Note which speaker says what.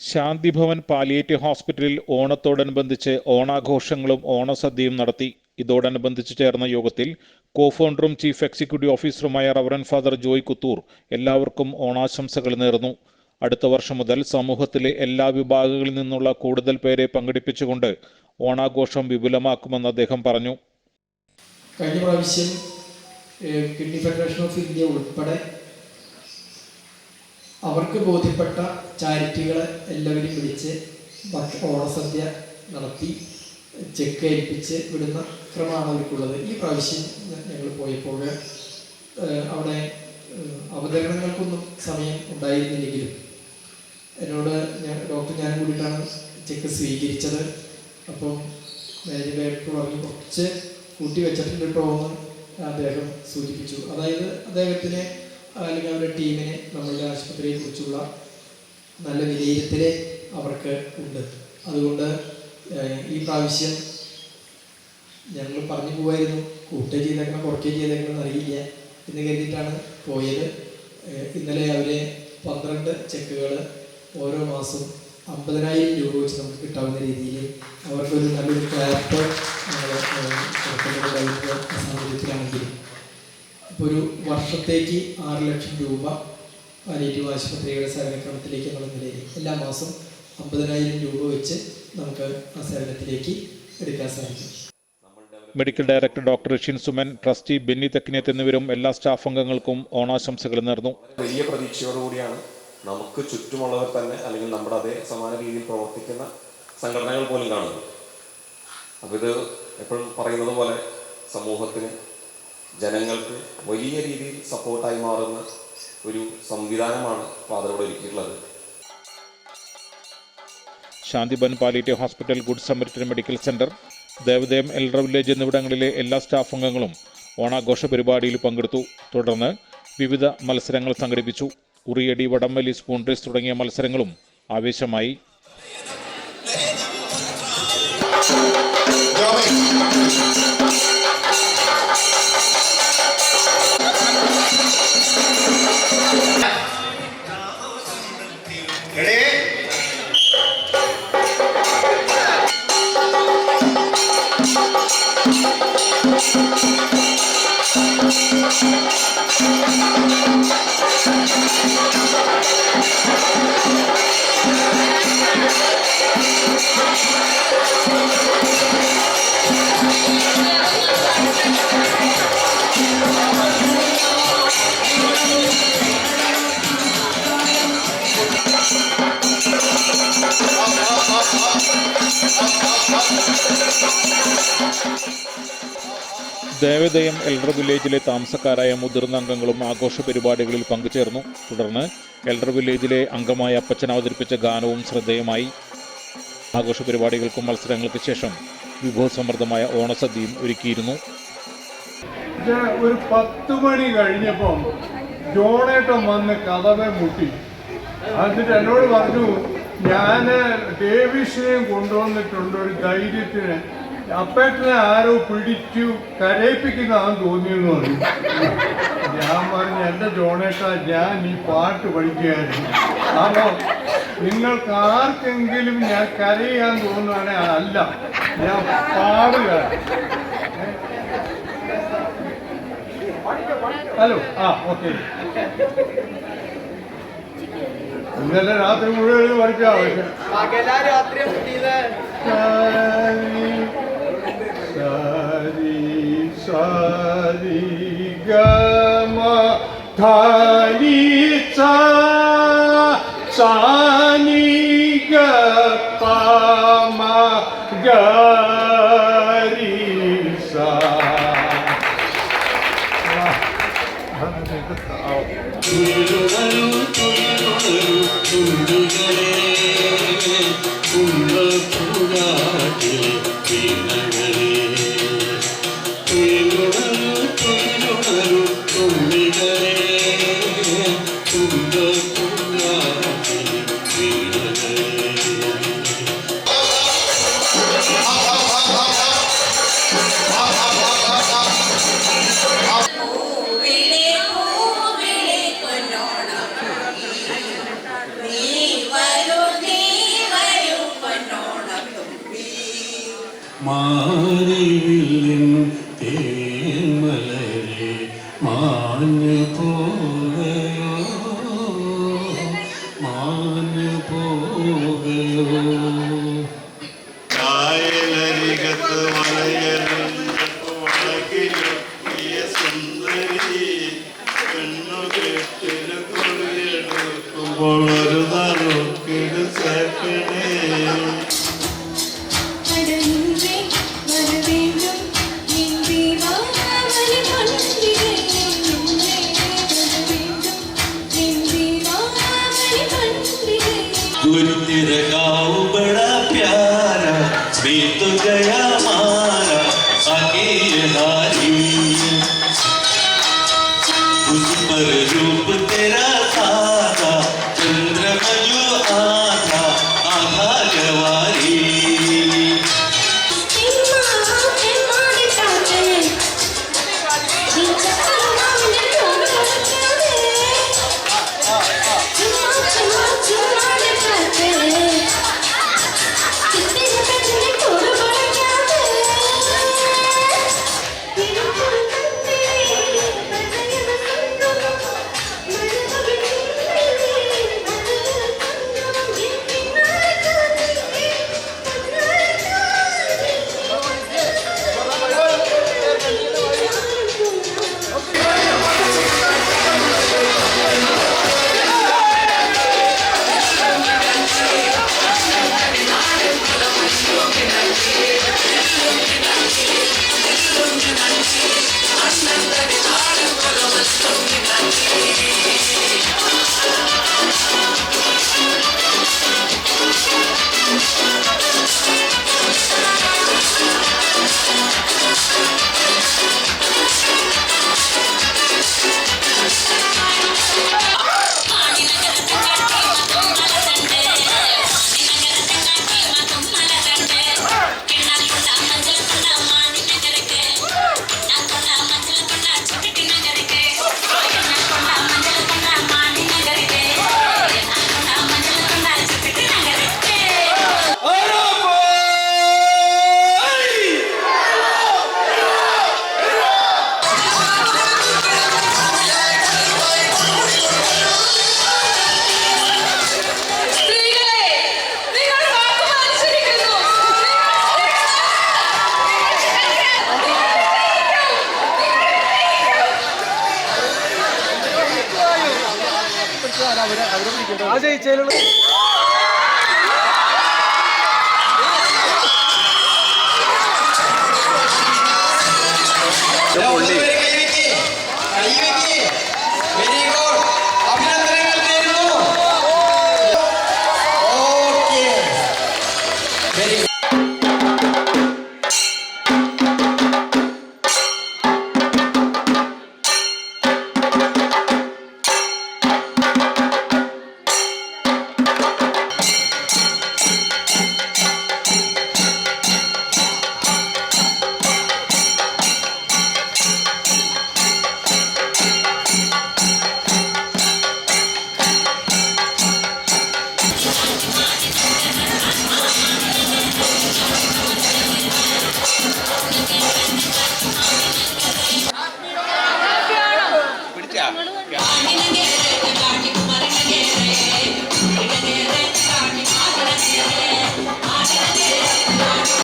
Speaker 1: Shanti Bhavan palliative ഹോസ്പിറ്റലിൽ ഓണത്തോടനുബന്ധിച്ച് ഓണാഘോഷങ്ങളും ഓണസദ്യയും നടത്തി. ഇതോടനുബന്ധിച്ച് ചേർന്ന യോഗത്തിൽ കോഫൗണ്ടറും ചീഫ് എക്സിക്യൂട്ടീവ് ഓഫീസറുമായ റവറൻ ഫാദർ ജോയ് കുത്തൂർ എല്ലാവർക്കും ഓണാശംസകൾ നേർന്നു. അടുത്ത വർഷം മുതൽ സമൂഹത്തിലെ എല്ലാ വിഭാഗങ്ങളിൽ നിന്നുള്ള കൂടുതൽ പേരെ പങ്കെടുപ്പിച്ചുകൊണ്ട് ഓണാഘോഷം വിപുലമാക്കുമെന്ന് അദ്ദേഹം പറഞ്ഞു.
Speaker 2: കഴിഞ്ഞ പ്രാവശ്യം കിഡ്നി ഫെഡറേഷൻ ഓഫ് ഇന്ത്യ ഉൾപ്പെടെ അവർക്ക് ബോധ്യപ്പെട്ട ചാരിറ്റികളെ എല്ലാവരും വിളിച്ച് ഓണസദ്യ നടത്തി ചെക്ക് ഏൽപ്പിച്ച് വിടുന്ന ക്രമമാണ് അവർക്കുള്ളത്. ഈ പ്രാവശ്യം ഞങ്ങൾ പോയപ്പോൾ അവിടെ അവതരണങ്ങൾക്കൊന്നും സമയം ഉണ്ടായിരുന്നില്ലെങ്കിലും എന്നോട് ഞാൻ ഡോക്ടർ ഞാൻ കൂടിയിട്ടാണ് ചെക്ക് സ്വീകരിച്ചത്. അപ്പം മാനേജിംഗ് ഡയറക്ടർ പറഞ്ഞു കുറച്ച് കൂട്ടി വെച്ചിട്ടുണ്ട് കേട്ടോ എന്ന് അദ്ദേഹം സൂചിപ്പിച്ചു. അതായത് അദ്ദേഹത്തിന് അല്ലെങ്കിൽ അവരുടെ ടീമിനെ നമ്മളുടെ ആശുപത്രിയെ കുറിച്ചുള്ള നല്ല വിലയിരുത്തൽ അവർക്ക് ഉണ്ട്. അതുകൊണ്ട് ഈ പ്രാവശ്യം ഞങ്ങൾ പറഞ്ഞു പോവായിരുന്നു കൂട്ടുകയും ചെയ്തേക്കണം കുറയ്ക്കുകയും ചെയ്തേക്കണം അറിയില്ല എന്ന് കരുതിയിട്ടാണ് പോയത്. ഇന്നലെ അവരെ പന്ത്രണ്ട് ചെക്കുകൾ ഓരോ മാസം അമ്പതിനായിരം രൂപ വെച്ച് നമുക്ക് കിട്ടാവുന്ന രീതിയിൽ അവർക്കൊരു നല്ലൊരു ക്യാപ്പ് ഞങ്ങൾ സാഹചര്യത്തിലാണെങ്കിലും. ഒരു വർഷത്തേക്ക് ആറ് ലക്ഷം രൂപ പാലിയേറ്റീവ് ആശുപത്രിയുടെ സേവനക്രമത്തിലേക്ക് നമ്മൾ നിലയിൽ എല്ലാ മാസം അമ്പതിനായിരം രൂപ വെച്ച് നമുക്ക് ആ സേവനത്തിലേക്ക് എടുക്കാൻ സാധിക്കും.
Speaker 1: Medical director doctor Shin Suman trustee Benny Thekkineth എന്നിവരും എല്ലാ സ്റ്റാഫ് അംഗങ്ങൾക്കും ഓണാശംസകൾ നേർന്നു.
Speaker 3: വലിയ പ്രതീക്ഷയോടുകൂടിയാണ് നമുക്ക് ചുറ്റുമുള്ളവർ തന്നെ അല്ലെങ്കിൽ നമ്മുടെ അതേ സമാന രീതിയിൽ പ്രവർത്തിക്കുന്ന സംഘടനകൾ പോലും കാണുന്നത്. അപ്പോൾ ഇത് എപ്പോഴും പറയുന്നത് പോലെ സമൂഹത്തിന് ജനങ്ങൾക്ക് വലിയ രീതിയിൽ സപ്പോർട്ടായി മാറുന്ന ഒരു സംവിധാനമാണ് ഫാദറോട് ഒരുക്കിയിട്ടുള്ളത്.
Speaker 1: ശാന്തിബൻ പാലിറ്റി hospital good samaritan medical centre ദേവദേവം elder village എന്നിവിടങ്ങളിലെ എല്ലാ സ്റ്റാഫ് അംഗങ്ങളും ഓണാഘോഷ പരിപാടിയിൽ പങ്കെടുത്തു. തുടർന്ന് വിവിധ മത്സരങ്ങൾ സംഘടിപ്പിച്ചു. ഉറിയടി വടംവലി സ്പൂൺ റേസ് തുടങ്ങിയ മത്സരങ്ങളും ആവേശമായി. ദേവദയം എൽഡർ വില്ലേജിലെ താമസക്കാരായ മുതിർന്ന അംഗങ്ങളും ആഘോഷ പരിപാടികളിൽ പങ്കുചേർന്നു. തുടർന്ന് എൽഡർ വില്ലേജിലെ അംഗമായ അപ്പച്ചൻ അവതരിപ്പിച്ച ഗാനവും ശ്രദ്ധേയമായി. ആഘോഷ പരിപാടികൾക്കും മത്സരങ്ങൾക്ക് ശേഷം വിഭവസമൃദ്ധമായ ഓണസദ്യയും ഒരുക്കിയിരുന്നു.
Speaker 4: ഒരു പത്ത് മണി കഴിഞ്ഞപ്പം ജോണേട്ടം വന്ന് കഥവെ മുട്ടി. എന്നിട്ട് എന്നോട് പറഞ്ഞു ഞാൻ ഡേവിസിനെയും കൊണ്ടുവന്നിട്ടുണ്ട് ഒരു ധൈര്യത്തിന്. അപ്പേട്ടനെ ആരോ പിടിച്ചു കരയിപ്പിക്കുന്നതാണെന്ന് തോന്നിയെന്ന് പറഞ്ഞു. ഞാൻ പറഞ്ഞു എന്റെ ജോണേട്ട ഞാൻ ഈ പാട്ട് പഠിക്കുകയായിരുന്നു. അപ്പോൾ നിങ്ങൾക്ക് ആർക്കെങ്കിലും ഞാൻ കരയാൻ തോന്നുകയാണെങ്കിൽ അല്ല ഞാൻ പാടുക ഹലോ ആ ഓക്കെ. ഇന്നലെ രാത്രി മുഴുവൻ പഠിച്ചാ സാരി സാരി ഗമ ധാരി സാ
Speaker 5: മാറിവില്ലിൻ തേന്മലരെ മാഞ്ഞു
Speaker 6: പോവേ.
Speaker 7: любити. ജയിച്ചാൽ അവർ അവർ
Speaker 2: ആ ജയിച്ചാലുള്ള